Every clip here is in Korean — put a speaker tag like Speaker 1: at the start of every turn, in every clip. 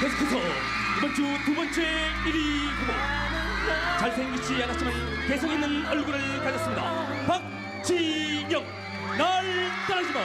Speaker 1: 계속해서 이번 주 두 번째 1위 후보. 잘생기지 않았지만 개성 있는 얼굴을 가졌습니다. 박진영 날 따라지마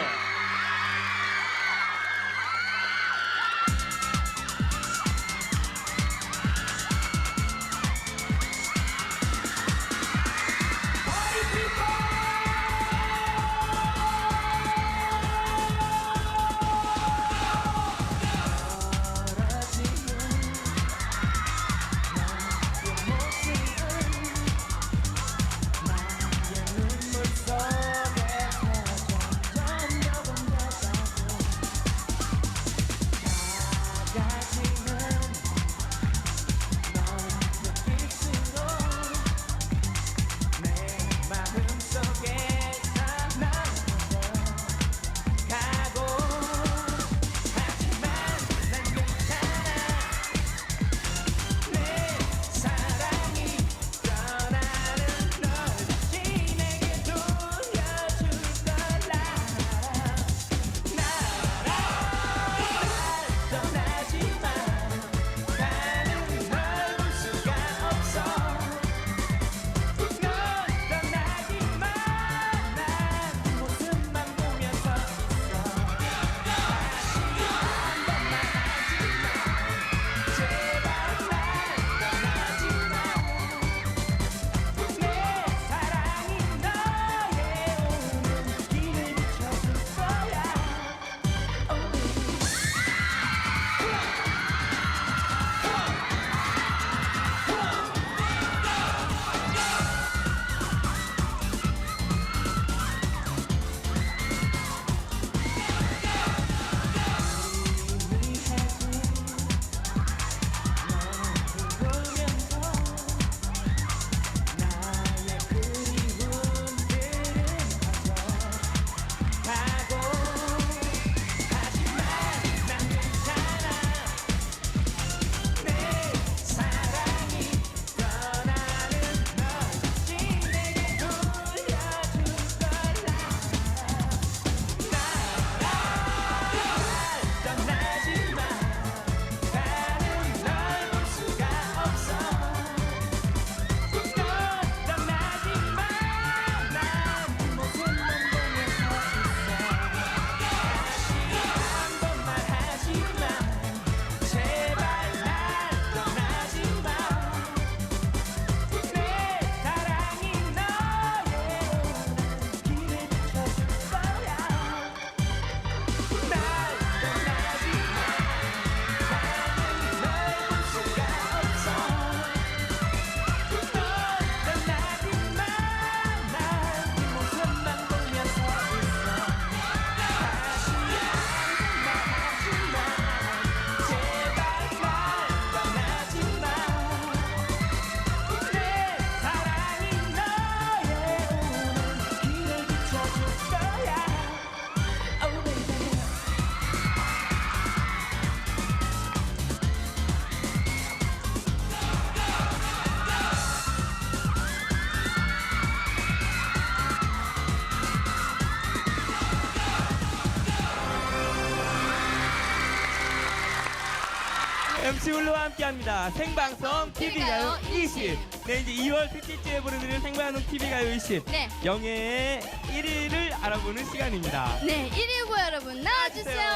Speaker 2: MC 훌루와 함께합니다. 생방송 TV 가요 20. 네 이제 2월 특집 주에 보내드리는 생방송 TV 가요 20.
Speaker 3: 네.
Speaker 2: 영예의 1위를 알아보는 시간입니다.
Speaker 3: 네, 1위 후보 여러분 나와주세요.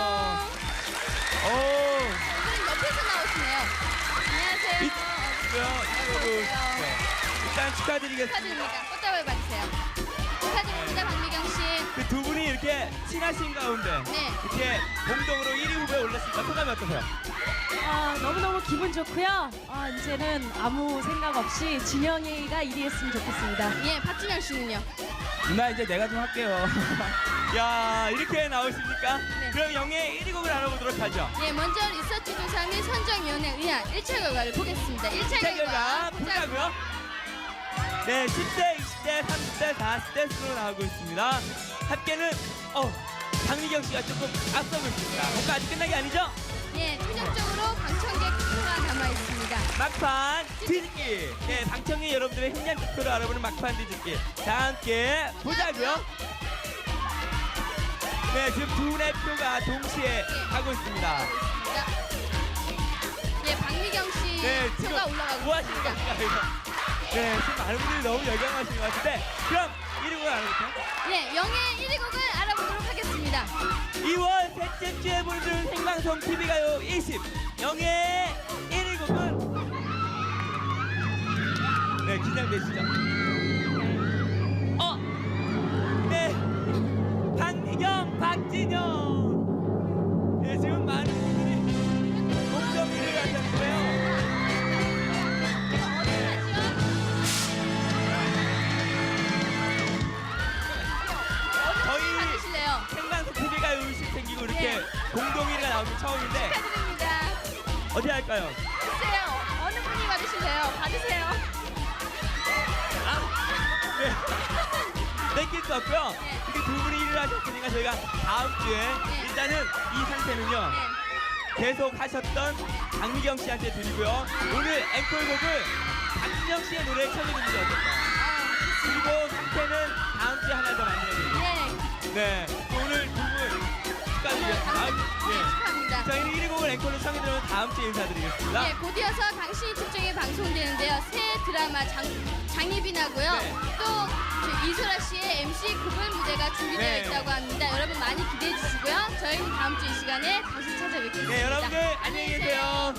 Speaker 2: 오.
Speaker 3: 오늘은 옆에서 나오시네요. 안녕하세요.
Speaker 2: 이- 여러분. 네. 일단 축하드리겠습니다.
Speaker 3: 축하드립니다. 꽃다발 받으세요. 축하드립니다, 박미경 씨.
Speaker 2: 그 두 분이 이렇게 친하신 가운데
Speaker 3: 네.
Speaker 2: 이렇게 공동으로 1위 후보에 올랐습니다. 소감이 어떠세요?
Speaker 4: 아, 너무너무 기분 좋고요. 아, 이제는 아무 생각 없이 진영이가 1위 했으면 좋겠습니다.
Speaker 3: 예, 박준영 씨는요?
Speaker 2: 누나 이제 내가 좀 할게요. 야 이렇게 나오십니까?
Speaker 3: 네.
Speaker 2: 그럼 영예 1위 곡을 알아보도록 하죠.
Speaker 3: 예, 먼저 리서치 조사 및 선정위원회에 의한 1차 결과를 보겠습니다. 1차
Speaker 2: 자
Speaker 3: 결과
Speaker 2: 결과 보자고요. 네, 10대, 20대, 30대, 40대 순으로 나오고 있습니다. 합계는 어 박미경 씨가 조금 앞서고 있습니다. 뭔가 아직 끝난 게 아니죠?
Speaker 3: 예, 최종적으로 방청객 투표가 남아 있습니다.
Speaker 2: 막판 뒤집기. 네, 방청객 여러분들의 힘찬 투표를 알아보는 막판 뒤집기. 다 함께 보자고요. 네, 지금 두 분의 표가 동시에 가고 있습니다.
Speaker 3: 자, 박미경 씨
Speaker 2: 네, 지금
Speaker 3: 표가 올라가고
Speaker 2: 뭐 하시는
Speaker 3: 있습니다.
Speaker 2: 겁니까, 이거? 네, 지금 많은 분들이 너무 열광하시는 것 같은데, 그럼 1위곡을 알아볼까요?
Speaker 3: 네, 영예 1위 곡을 알아보도록 하겠습니다.
Speaker 2: 2월 셋째 주에 보여주는 생방송 TV가요 20 영예 1위 곡은 네 긴장되시죠? 어! 네 박미경 박진영 처음인데
Speaker 3: 축하드립니다.
Speaker 2: 어디 할까요?
Speaker 3: 글쎄요, 어느 분이 받으실래요? 받으세요.
Speaker 2: 네. 뺏길 수 없고요.
Speaker 3: 네.
Speaker 2: 이렇게 두 분이 일을 하셨으니까 저희가 다음 주에
Speaker 3: 네.
Speaker 2: 일단은 이 상태는요.
Speaker 3: 네.
Speaker 2: 계속 하셨던 박미경 씨한테 드리고요. 오늘 앵콜곡을 박진영 씨의 노래 쳐드리는 게 어떨까요?
Speaker 3: 어,
Speaker 2: 그리고 상태는 다음 주에 하나 더 만들어드릴게요.
Speaker 3: 네,
Speaker 2: 네. 앵콜로 청해드리면 다음 주에 인사드리겠습니다.
Speaker 3: 네, 곧 이어서 당신이 특종이 방송되는데요. 새 드라마 장, 장희빈하고요.
Speaker 2: 네.
Speaker 3: 또저 이소라 씨의 MC 구분 무대가 준비되어
Speaker 2: 네.
Speaker 3: 있다고 합니다. 여러분 많이 기대해 주시고요. 저희는 다음 주 이 시간에 다시 찾아뵙겠습니다.
Speaker 2: 네, 여러분들 안녕히 계세요.